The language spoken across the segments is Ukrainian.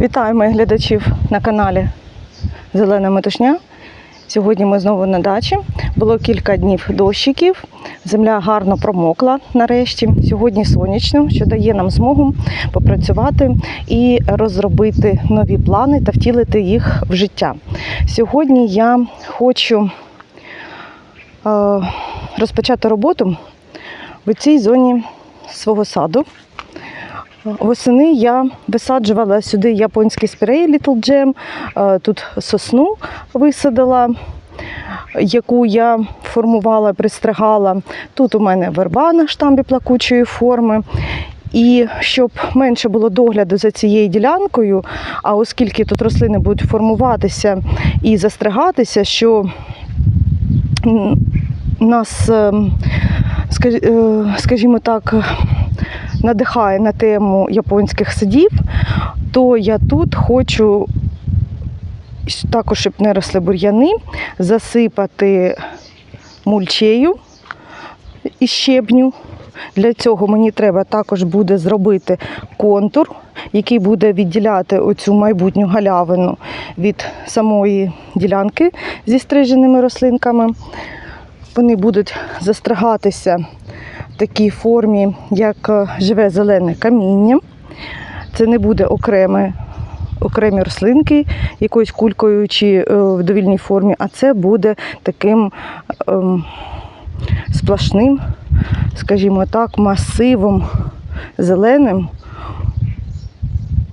Вітаю моїх глядачів на каналі Зелена Метушня. Сьогодні ми знову на дачі. Було кілька днів дощиків. Земля гарно промокла нарешті. Сьогодні сонячно, що дає нам змогу попрацювати і розробити нові плани та втілити їх в життя. Сьогодні я хочу е, розпочати роботу в цій зоні свого саду. Восени я висаджувала сюди японський спірей Little Gem, е, тут сосну висадила, яку я формувала, пристригала. Тут у мене верба на штамбі плакучої форми. І щоб менше було догляду за цією ділянкою, а оскільки тут рослини будуть формуватися і застригатися, що нас, ем, е, скажімо так, надихає на тему японських садів, то я тут хочу також, щоб не росли бур'яни, засипати мульчею із щебню. Для цього мені треба також буде зробити контур, який буде відділяти оцю майбутню галявину від самої ділянки зі стриженими рослинками. Вони будуть застригатися в такій формі, як е, живе зелене каміння. Це не буде окреме, окремі рослинки якоюсь кулькою чи е, в довільній формі, а це буде таким ем, сплошним, скажімо так, масивом зеленим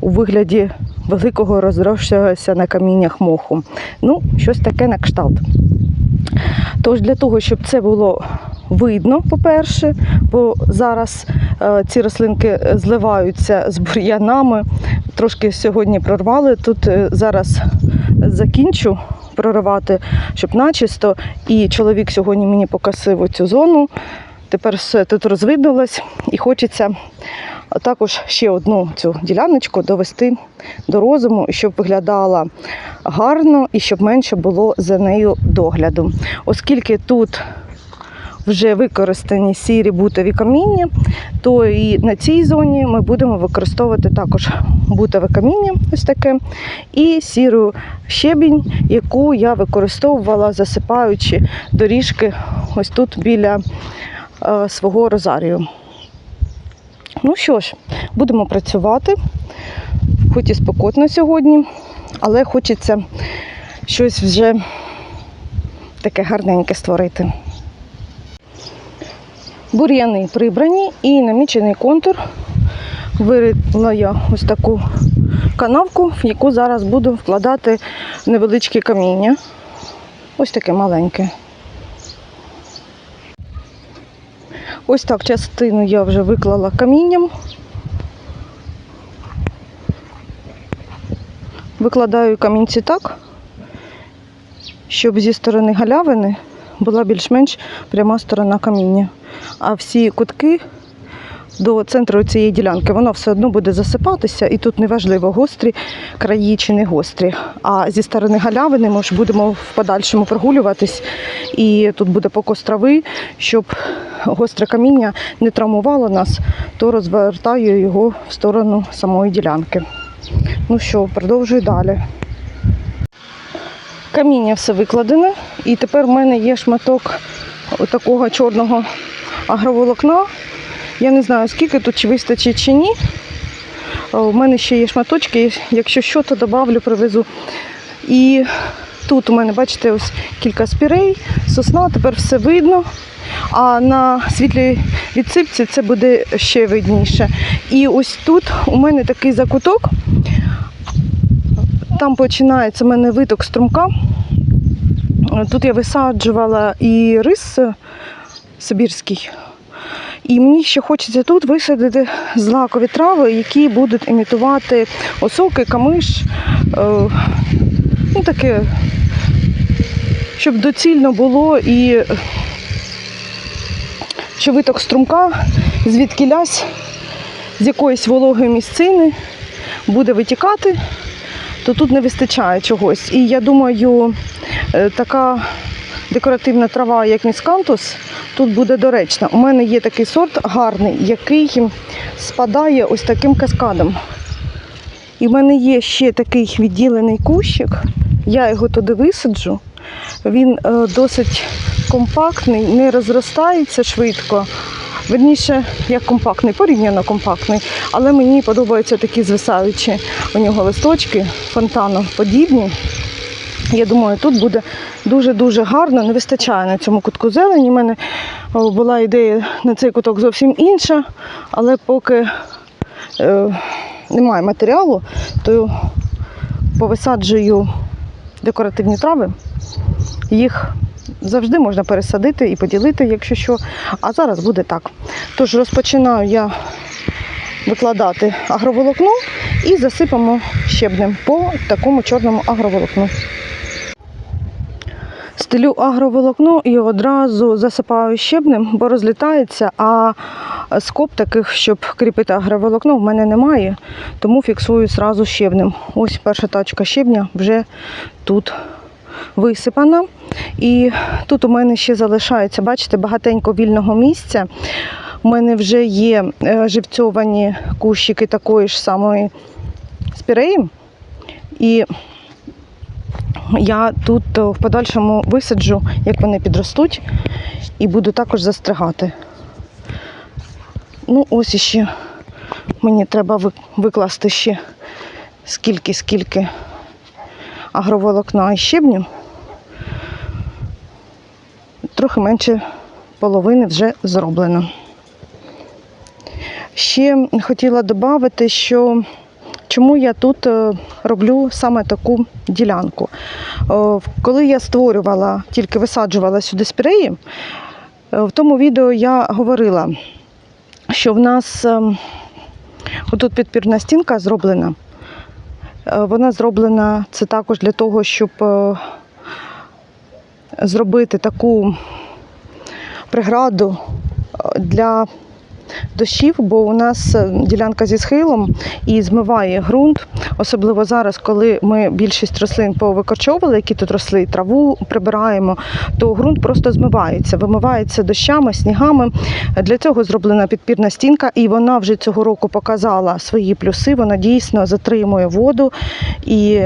у вигляді великого розросшогося на каміннях моху. Ну, щось таке на кшталт. Тож для того, щоб це було видно, по-перше, бо зараз е, ці рослинки зливаються з бур'янами. Трошки сьогодні прорвали. Тут е, зараз закінчу проривати, щоб начисто. І чоловік сьогодні мені покосив оцю зону. Тепер все тут розвиднулось і хочеться також ще одну цю діляночку довести до розуму, щоб виглядала гарно і щоб менше було за нею догляду. Оскільки тут вже використані сірі бутові каміння, то і на цій зоні ми будемо використовувати також бутове каміння, ось таке, і сіру щебінь, яку я використовувала, засипаючи доріжки ось тут біля е, свого розарію. Ну що ж, будемо працювати, хоч і спекотно сьогодні, але хочеться щось вже таке гарненьке створити. Бур'яни прибрані і намічений контур. Вирила я ось таку канавку, в яку зараз буду вкладати невеличкі каміння. Ось таке маленьке. Ось так частину я вже виклала камінням. Викладаю камінці так, щоб зі сторони галявини була більш-менш пряма сторона каміння. А всі кутки до центру цієї ділянки воно все одно буде засипатися, і тут неважливо, гострі краї чи не гострі. А зі сторони галявини ми ж будемо в подальшому прогулюватись, і тут буде покос трави, щоб гостре каміння не травмувало нас, то розвертаю його в сторону самої ділянки. Ну що, продовжую далі. Каміння все викладене, і тепер в мене є шматок такого чорного агроволокна. Я не знаю, скільки тут чи вистачить чи ні. У мене ще є шматочки, якщо що, то додавлю, привезу. І тут у мене, бачите, ось кілька спірей, сосна, тепер все видно. А на світлій відсипці це буде ще видніше. І ось тут у мене такий закуток. Там починається у мене виток струмка. Тут я висаджувала і рис сибірський. І мені ще хочеться тут висадити злакові трави, які будуть імітувати осоки, камиш. е, Ну, таке, щоб доцільно було і що виток струмка звідкілясь з якоїсь вологої місцини буде витікати, то тут не вистачає чогось. І я думаю, е, така декоративна трава, як міскантус, тут буде доречна. У мене є такий сорт гарний, який спадає ось таким каскадом. І в мене є ще такий відділений кущик. Я його туди висаджу. Він е, досить компактний, не розростається швидко. Верніше, як компактний, порівняно компактний. Але мені подобаються такі звисаючі у нього листочки, фонтаноподібні. Я думаю, тут буде дуже-дуже гарно. Не вистачає на цьому кутку зелені. У мене була ідея на цей куток зовсім інша, але поки е, немає матеріалу, то повисаджую декоративні трави. Їх завжди можна пересадити і поділити, якщо що. А зараз буде так. Тож розпочинаю я викладати агроволокно і засипаємо щебнем по такому чорному агроволокну. Стелю агроволокно і одразу засипаю щебнем, бо розлітається, а скоб таких, щоб кріпити агроволокно, в мене немає, тому фіксую зразу щебнем. Ось перша тачка щебня вже тут висипана. І тут у мене ще залишається, бачите, багатенько вільного місця. У мене вже є е, живцьовані кущики такої ж самої спіреї. І я тут е, в подальшому висаджу, як вони підростуть, і буду також застригати. Ну, ось іще мені треба викласти ще скільки, скільки агроволокна і щебню. Трохи менше половини вже зроблено. Ще хотіла додати, що чому я тут е, роблю саме таку ділянку. Е, Коли я створювала, тільки висаджувала сюди спіреї, е, в тому відео я говорила, що в нас ем, отут підпірна стінка зроблена. Вона зроблена це також для того, щоб зробити таку преграду для дощів, бо у нас е, ділянка зі схилом і змиває ґрунт, особливо зараз, коли ми більшість рослин повикорчовували, які тут росли, траву прибираємо, то ґрунт просто змивається, вимивається дощами, снігами. Для цього зроблена підпірна стінка, і вона вже цього року показала свої плюси. Вона дійсно затримує воду і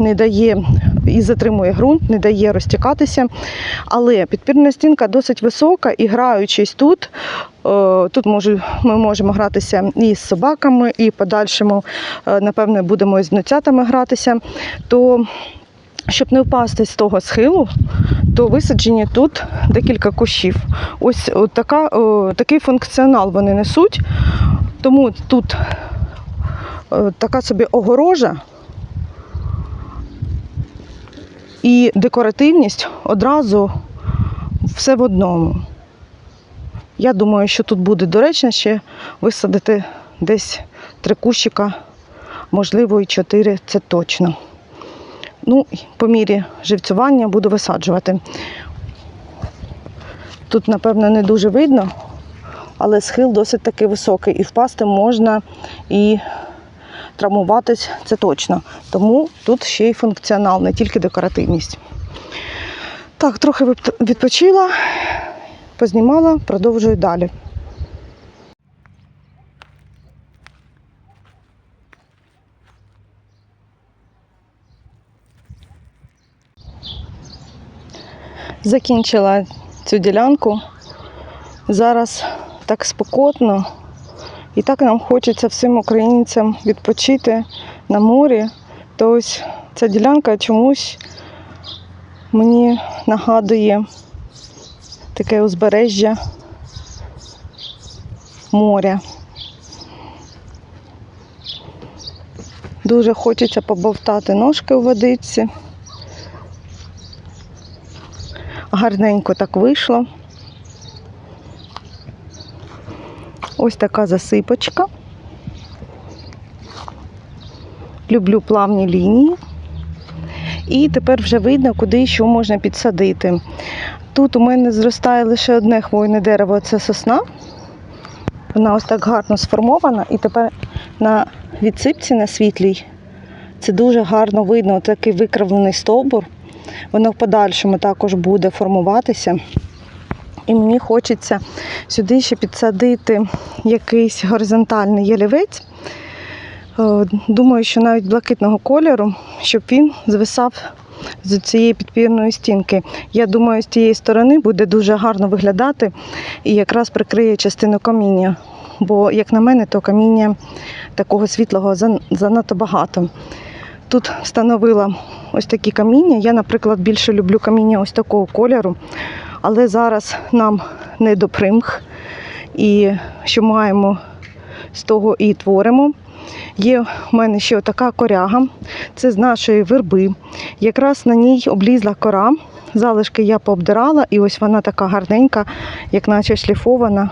не дає і затримує ґрунт, не дає розтікатися. Але підпірна стінка досить висока і граючись тут, е, тут може, ми можемо гратися і з собаками, і подальшому, е, напевне, будемо і з внуцятами гратися. То щоб не впасти з того схилу, то висаджені тут декілька кущів. Ось от така, такий функціонал вони несуть. Тому тут е, така собі огорожа і декоративність одразу все в одному. Я думаю, що тут буде доречно ще висадити десь три кущика, можливо, і чотири, це точно. Ну, по мірі живцювання буду висаджувати. Тут, напевно, не дуже видно, але схил досить таки високий. І впасти можна, і травмуватись це точно. Тому тут ще й функціонал, не тільки декоративність. Так, трохи відпочила, познімала, продовжую далі. Закінчила цю ділянку. Зараз так спекотно. І так нам хочеться всім українцям відпочити на морі. То ось ця ділянка чомусь мені нагадує таке узбережжя моря. Дуже хочеться побовтати ножки у водиці. Гарненько так вийшло. Ось така засипочка. Люблю плавні лінії. І тепер вже видно, куди що можна підсадити. Тут у мене зростає лише одне хвойне дерево це сосна. Вона ось так гарно сформована. І тепер на відсипці на світлій це дуже гарно видно, такий викривлений стовбур. Воно в подальшому також буде формуватися. І мені хочеться сюди ще підсадити якийсь горизонтальний ялівець. Е, Думаю, що навіть блакитного кольору, щоб він звисав з цієї підпірної стінки. Я думаю, з тієї сторони буде дуже гарно виглядати і якраз прикриє частину каміння. Бо, як на мене, то каміння такого світлого занадто багато. Тут встановила ось такі каміння. Я, наприклад, більше люблю каміння ось такого кольору, але зараз нам не до примх. І що маємо, з того і творимо. Є в мене ще така коряга, це з нашої верби. Якраз на ній облізла кора. Залишки я пообдирала, і ось вона така гарненька, як наче шліфована.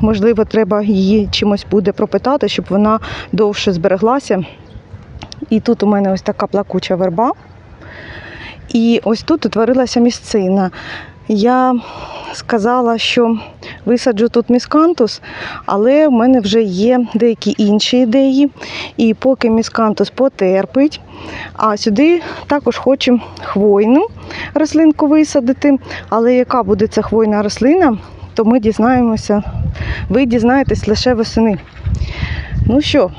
Можливо, треба її чимось буде пропитати, щоб вона довше збереглася. І тут у мене ось така плакуча верба. І ось тут утворилася місцина. Я сказала, що висаджу тут міскантус, але в мене вже є деякі інші ідеї. І поки міскантус потерпить, а сюди також хочу хвойну рослинку висадити. Але яка буде ця хвойна рослина, то ми дізнаємося. Ви дізнаєтесь лише восени. Ну що,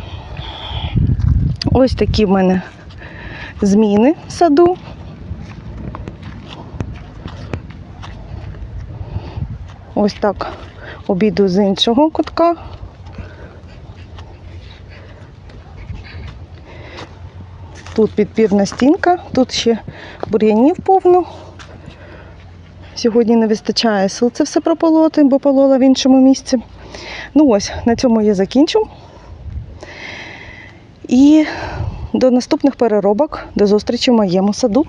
ось такі в мене зміни в саду. Ось так обійду з іншого кутка. Тут підпірна стінка, тут ще бур'янів повно. Сьогодні не вистачає сил це все прополоти, бо полола в іншому місці. Ну ось, на цьому я закінчу. І до наступних переробок, до зустрічі в моєму саду.